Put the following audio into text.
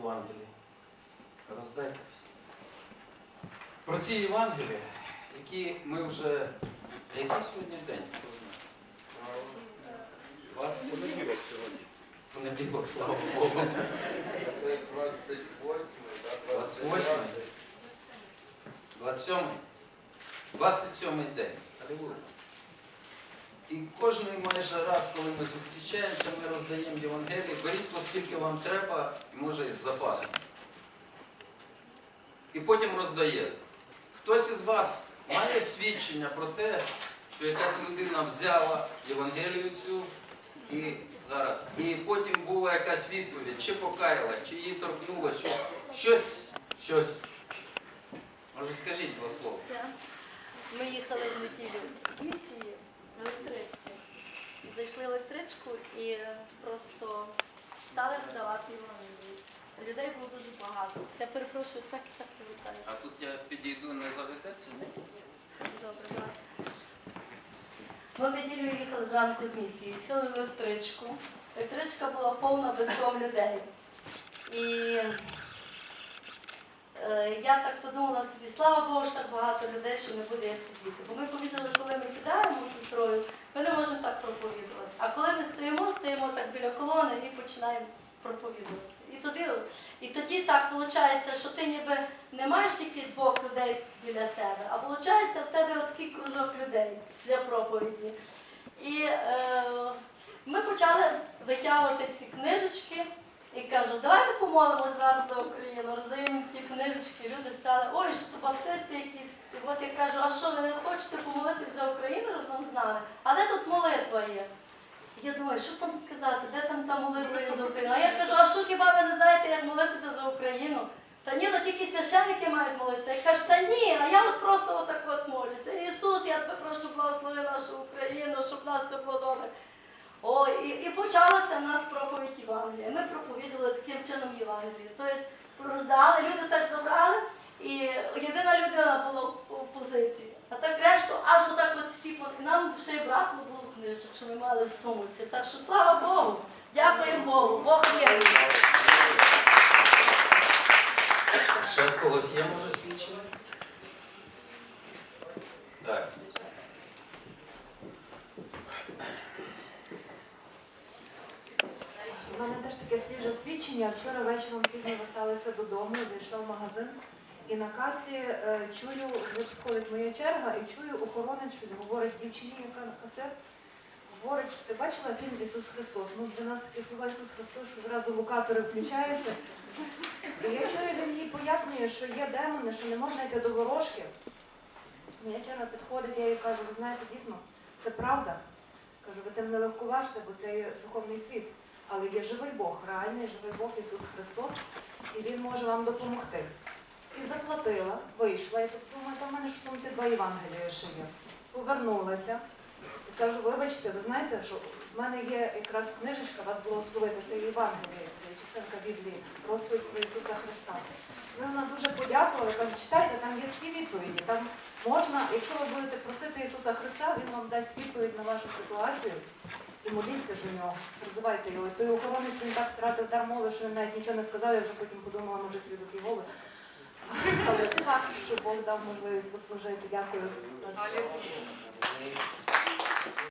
Євангелії. Роздайте все. Про ці Євангелії, які ми вже. Який сьогодні день? Хто знає? 20 Понеділок сьогодні. понеділок, слава Богу. 28, да, 28. 27. 27 день. Алілуя. І кожен майже раз, коли ми зустрічаємося, ми роздаємо Євангеліє, беріть, оскільки вам треба, і може із запасом. І потім роздаєте. Хтось із вас має свідчення про те, що якась людина взяла Євангелію цю і зараз. І потім була якась відповідь, чи покаялась, чи її торкнуло, чи щось, щось. Може, скажіть два слова. Ми їхали в неділю з місії в електричці. Зайшли в електричку і просто стали роздавати Євангелії. Людей було дуже багато. Я перепрошую, так і так привітаю. А тут я підійду не заведеться, ні? Добре, давай. Ми в неділю їхали зранку з місії, сіли в електричку. Електричка була повна битком людей. І я так подумала собі, слава Богу, що так багато людей, що не буде як сидіти. Бо ми помітили, коли ми сідаємо з сестрою, ми не можемо так проповідувати. А коли ми стоїмо, стоїмо так біля колони і починаємо проповідувати. І тоді, і тоді так виходить, що ти ніби не маєш тільки двох людей біля себе, а виходить в тебе такий кружок людей для проповіді. І е, ми почали витягувати ці книжечки і кажу, давайте помолимо зразу за Україну, роздаємо ті книжечки, люди стали, ой, що баптисти якісь. І от я кажу, а що ви не хочете помолитись за Україну разом з нами? А де тут молитва є? Я думаю, що там сказати, де там та молитва є за Україну? А я кажу, а що хіба ви не знаєте, як молитися за Україну? Та ні, то тільки священники мають молитися. Я кажу, та ні, а я от просто отак от молюся. Ісус, я тебе прошу, благослови нашу Україну, щоб нас все було добре. О, і, і почалася в нас проповідь Євангелія. Ми проповідували таким чином Євангелію. Тобто роздали, люди так забрали, і єдина людина була в опозиції. А так решту, аж отак от всі нам ще й браку було книжок, що ми мали в сумці. Так що слава Богу, дякуємо Богу, Бог вірний. Ще когось є, може, свідчення? Так. У мене теж таке свіже свідчення. Вчора вечором пізно верталася додому, зайшла в магазин і на касі е, чую, вже моя черга, і чую, охоронець щось говорить дівчині, яка на касир. Говорить, що ти бачила фільм Ісус Христос. Ну, для нас такі слова Ісус Христос, що зразу локатори включаються. І я чую, він їй пояснює, що є демони, що не можна йти до ворожки. Моя черга підходить, я їй кажу, ви знаєте, дійсно, це правда. Кажу, ви тим не легковажте, бо це є духовний світ. Але є живий Бог, реальний живий Бог Ісус Христос, і Він може вам допомогти. І заплатила, вийшла, і так думаю, там в мене ж в сумці два Євангелія ще є. Повернулася і кажу, вибачте, ви знаєте, що в мене є якраз книжечка, вас було словити, це Євангеліє, частинка Біблії, розповідь про Ісуса Христа. І вона дуже подякувала, кажу, читайте, там є всі відповіді. Там можна, якщо ви будете просити Ісуса Христа, Він вам дасть відповідь на вашу ситуацію. І моліться у нього, призивайте його. Той охоронець він так втратив дар мови, що він навіть нічого не сказав, я вже потім подумала, може свідок голи. Але факт, що Бог дав можливість послужити. Дякую.